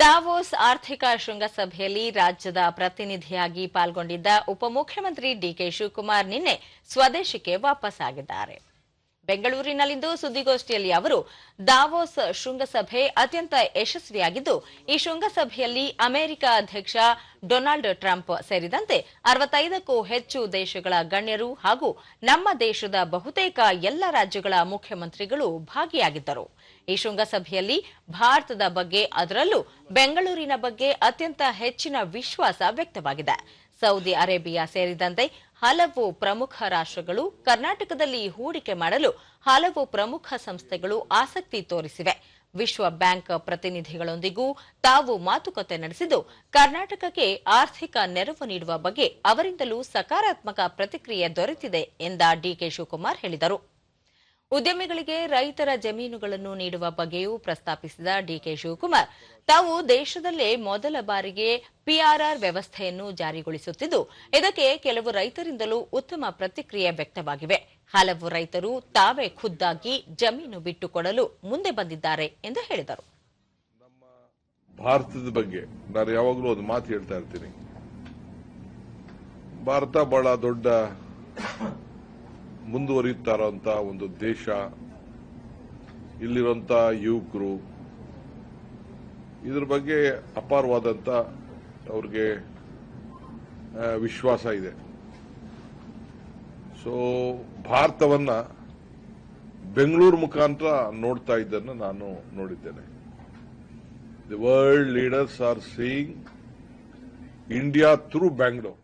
Davos ಆರ್ಥಿಕ ಶೃಂಗಸಭೆಯಲ್ಲಿ ರಾಜ್ಯದ ಪ್ರತಿನಿಧಿಯಾಗಿ ಪಾಲ್ಗೊಂಡಿದ್ದ ಉಪಮುಖ್ಯಮಂತ್ರಿ ಡಿಕೆ ಶಿವಕುಮಾರ್ ನಿನ್ನೆ ಸ್ವದೇಶಕ್ಕೆ ವಾಪಸ್ಸಾಗಿದ್ದಾರೆ. ಬೆಂಗಳೂರಿನಲ್ಲಿಂದು ಸುದ್ದಿಗೋಷ್ಠಿಯಲ್ಲಿ ಅವರು, ದಾವೋಸ್ ಶೃಂಗಸಭೆ ಅತ್ಯಂತ ಯಶಸ್ವಿಯಾಗಿದ್ದು, ಈ ಶೃಂಗಸಭೆಯಲ್ಲಿ ಅಮೆರಿಕ ಅಧ್ಯಕ್ಷ ಡೊನಾಲ್ಡ್ ಟ್ರಂಪ್ ಸೇರಿದಂತೆ ಅರವತ್ತೈದಕ್ಕೂ ಹೆಚ್ಚು ದೇಶಗಳ ಗಣ್ಯರು ಹಾಗೂ ನಮ್ಮ ದೇಶದ ಬಹುತೇಕ ಎಲ್ಲ ರಾಜ್ಯಗಳ ಮುಖ್ಯಮಂತ್ರಿಗಳು ಭಾಗಿಯಾಗಿದ್ದರು. ಈ ಶೃಂಗಸಭೆಯಲ್ಲಿ ಭಾರತದ ಬಗ್ಗೆ ಅದರಲ್ಲೂ ಬೆಂಗಳೂರಿನ ಬಗ್ಗೆ ಅತ್ಯಂತ ಹೆಚ್ಚಿನ ವಿಶ್ವಾಸ ವ್ಯಕ್ತವಾಗಿದೆ. ಸೌದಿ ಅರೇಬಿಯಾ ಸೇರಿದಂತೆ ಹಲವು ಪ್ರಮುಖ ರಾಷ್ಟ್ರಗಳು ಕರ್ನಾಟಕದಲ್ಲಿ ಹೂಡಿಕೆ ಮಾಡಲು ಹಲವು ಪ್ರಮುಖ ಸಂಸ್ಥೆಗಳು ಆಸಕ್ತಿ ತೋರಿಸಿವೆ. ವಿಶ್ವ ಬ್ಯಾಂಕ್ ಪ್ರತಿನಿಧಿಗಳೊಂದಿಗೂ ತಾವು ಮಾತುಕತೆ ನಡೆಸಿದ್ದು, ಕರ್ನಾಟಕಕ್ಕೆ ಆರ್ಥಿಕ ನೆರವು ನೀಡುವ ಬಗ್ಗೆ ಅವರಿಂದಲೂ ಸಕಾರಾತ್ಮಕ ಪ್ರತಿಕ್ರಿಯೆ ದೊರೆತಿದೆ ಎಂದ ಡಿಕೆ ಶಿವಕುಮಾರ್ ಹೇಳಿದರು. ಉದ್ಯಮಿಗಳಿಗೆ ರೈತರ ಜಮೀನುಗಳನ್ನು ನೀಡುವ ಬಗ್ಗೆಯೂ ಪ್ರಸ್ತಾಪಿಸಿದ ಡಿಕೆ ಶಿವಕುಮಾರ್, ತಾವು ದೇಶದಲ್ಲೇ ಮೊದಲ ಬಾರಿಗೆ ಪಿಆರ್ಆರ್ ವ್ಯವಸ್ಥೆಯನ್ನು ಜಾರಿಗೊಳಿಸುತ್ತಿದ್ದು, ಇದಕ್ಕೆ ಕೆಲವು ರೈತರಿಂದಲೂ ಉತ್ತಮ ಪ್ರತಿಕ್ರಿಯೆ ವ್ಯಕ್ತವಾಗಿವೆ. ಹಲವು ರೈತರು ತಾವೇ ಖುದ್ದಾಗಿ ಜಮೀನು ಬಿಟ್ಟುಕೊಡಲು ಮುಂದೆ ಬಂದಿದ್ದಾರೆ ಎಂದು ಹೇಳಿದರು. ಭಾರತದ ಬಗ್ಗೆ ನಾನು ಯಾವಾಗಲೂ ಒಂದು ಮಾತು ಹೇಳ್ತಾ ಇರ್ತೀನಿ. ಭಾರತ ಬಹಳ ದೊಡ್ಡ ಮುಂದುವರಿಯುತ್ತಾ ಒಂದು ದೇಶ, ಇಲ್ಲಿರುವಂತ ಯುವಕರು, ಇದ್ರ ಬಗ್ಗೆ ಅಪಾರವಾದಂತ ಅವ್ರಿಗೆ ವಿಶ್ವಾಸ ಇದೆ ಸೊ ಭಾರತವನ್ನ ಬೆಂಗಳೂರು ಮುಖಾಂತರ ನೋಡ್ತಾ ಇದ್ದನ್ನು ನಾನು ನೋಡಿದ್ದೇನೆ the world leaders are seeing India through Bangalore.